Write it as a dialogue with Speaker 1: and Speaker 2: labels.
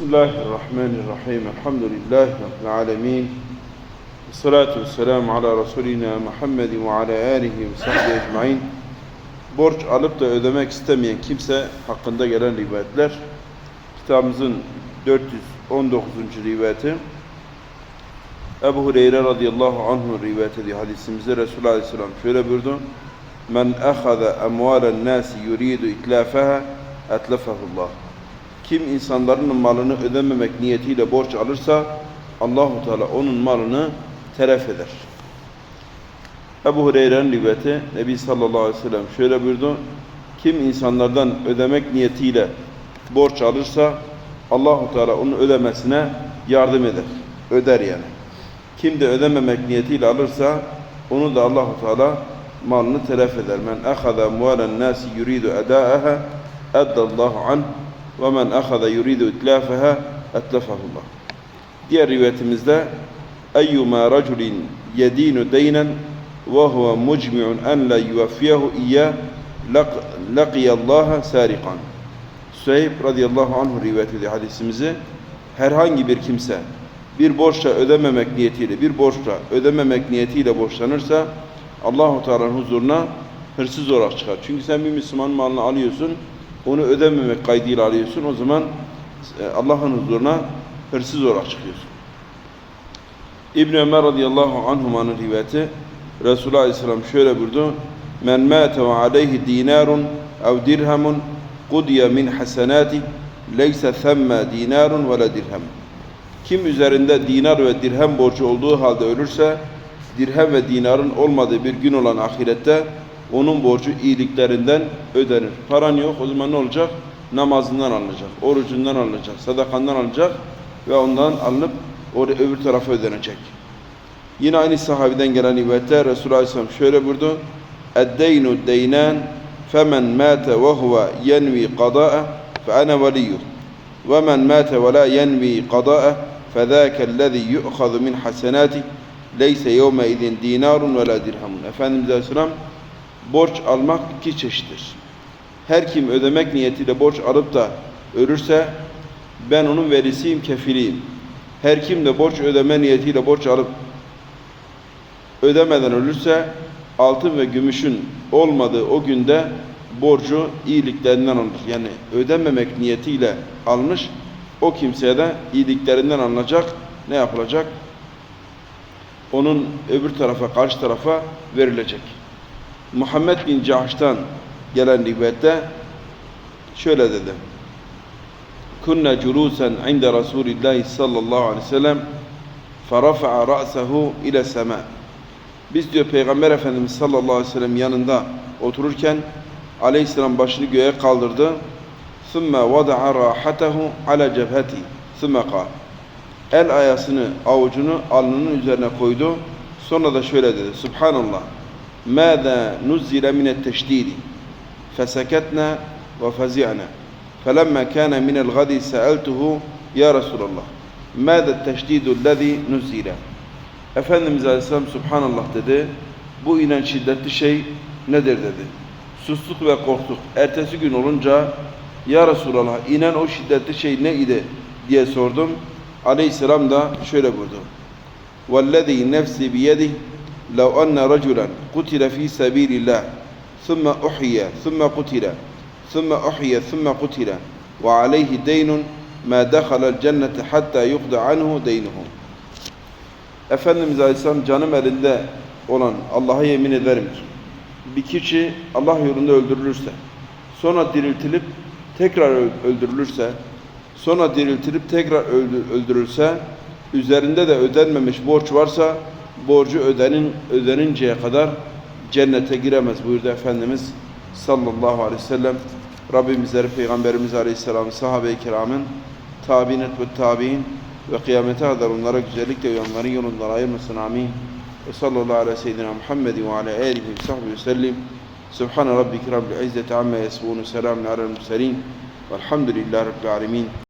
Speaker 1: Bismillahirrahmanirrahim. Elhamdülillahi Rabbil alemin. Salatu vesselamu ala Resulina Muhammedin ve ala alihi ve sahbihi ecmain. Borç alıp da ödemek istemeyen kimse hakkında gelen rivayetler. Kitabımızın 419. rivayeti. Ebu Hureyre radıyallahu anhu rivayet ediyor hadisimizde Resulullah aleyhisselam şöyle buyurdu. Men ahaza emvalen nasi yuridu itlafaha etlefahullah. Kim insanların malını ödememek niyetiyle borç alırsa Allahu Teala onun malını telef eder. Ebu Hureyre'nin rivayeti Nebi sallallahu aleyhi ve sellem şöyle buyurdu. Kim insanlardan ödemek niyetiyle borç alırsa Allahu Teala onun ödemesine yardım eder. Öder yani. Kim de ödememek niyetiyle alırsa onu da Allahu Teala malını telef eder. Men ahaza mualen nasi yuridu eda'aha eddallahu anh ve men ahaza yuridu itlafeha etlefahullah. Diğer rivayetimizde eyyuma raculin yedinu deynen ve huve mucmi'un en la yuvaffiyehu iyyah laqiyallaha sariqan. Süheyb radıyallahu anhu rivayet ediyor hadisimizi. Herhangi bir kimse bir borçla ödememek niyetiyle, bir borçla ödememek niyetiyle borçlanırsa Allahu Teala'nın huzuruna hırsız olarak çıkar. Çünkü sen bir Müslüman malını alıyorsun, onu ödememek kaydıyla alıyorsun. O zaman e, Allah'ın huzuruna hırsız olarak çıkıyorsun. İbn Ömer radıyallahu anhumanın rivayeti Resulullah aleyhisselam şöyle buyurdu. Men mâte ve aleyhi dinarun ev dirhamun kudiye min hasenati leyse themme dinarun ve la dirhem. Kim üzerinde dinar ve dirhem borcu olduğu halde ölürse dirhem ve dinarın olmadığı bir gün olan ahirette onun borcu iyiliklerinden ödenir. Paran yok o zaman ne olacak? Namazından alınacak, orucundan alınacak, sadakandan alınacak ve ondan alınıp oraya öbür tarafa ödenecek. Yine aynı sahabeden gelen rivayette Resulullah Aleyhisselam şöyle buyurdu. اَدَّيْنُ الدَّيْنَانِ فَمَنْ مَاتَ وَهُوَ يَنْوِي قَضَاءَ فَأَنَا وَلِيُّهُ وَمَنْ مَاتَ وَلَا يَنْوِي قَضَاءَ فَذَاكَ الَّذِي يُؤْخَذُ مِنْ حَسَنَاتِهِ لَيْسَ يَوْمَئِذٍ دِينَارٌ وَلَا دِرْهَمٌ Efendimiz Aleyhisselam borç almak iki çeşittir. Her kim ödemek niyetiyle borç alıp da ölürse ben onun verisiyim, kefiliyim. Her kim de borç ödeme niyetiyle borç alıp ödemeden ölürse altın ve gümüşün olmadığı o günde borcu iyiliklerinden alınır. Yani ödememek niyetiyle almış o kimseye de iyiliklerinden alınacak. Ne yapılacak? Onun öbür tarafa, karşı tarafa verilecek. Muhammed bin Cahş'tan gelen rivayette şöyle dedi. Kunna culusen inde Resulillahi sallallahu aleyhi ve sellem ferafa'a ra'sehu ile sema. Biz diyor Peygamber Efendimiz sallallahu aleyhi ve sellem yanında otururken aleyhisselam başını göğe kaldırdı. ثُمَّ وَضَعَ رَاحَتَهُ عَلَى جَبْهَتِهِ ثُمَّ قال El ayasını, avucunu alnının üzerine koydu. Sonra da şöyle dedi. Subhanallah. ماذا نزل من التشديد فسكتنا وفزعنا فلما كان من الغد سألته يا رسول الله ماذا التشديد الذي نزل Efendimiz Aleyhisselam Subhanallah dedi. Bu inen şiddetli şey nedir dedi. Sustuk ve korktuk. Ertesi gün olunca Ya Resulallah inen o şiddetli şey ne idi diye sordum. Aleyhisselam da şöyle buyurdu. وَالَّذ۪ي نَفْسِ بِيَدِهِ لو أن رجلا قتل في سبيل الله ثم أحيي ثم قتل ثم أحيي ثم قتل وعليه دين ما دخل الجنة حتى يقضى عنه دينه Efendimiz Aleyhisselam canım elinde olan Allah'a yemin ederim ki bir kişi Allah yolunda öldürülürse sonra diriltilip tekrar öldürülürse sonra diriltilip tekrar öldürülse üzerinde de ödenmemiş borç varsa borcu ödenin, ödeninceye kadar cennete giremez buyurdu Efendimiz sallallahu aleyhi ve sellem. Rabbimizleri Peygamberimiz aleyhisselam sahabe-i kiramın tabinet ve tabi'in ve kıyamete kadar onlara güzellikle uyanların yolundan ayırmasın amin. Ve sallallahu aleyhi ve seyyidina Muhammedin ve ala alihi ve sahbihi ve sellim. Subhane rabbike rabbil izzeti amma yasifun. Selamun alel murselin. Velhamdülillahi rabbil alemin.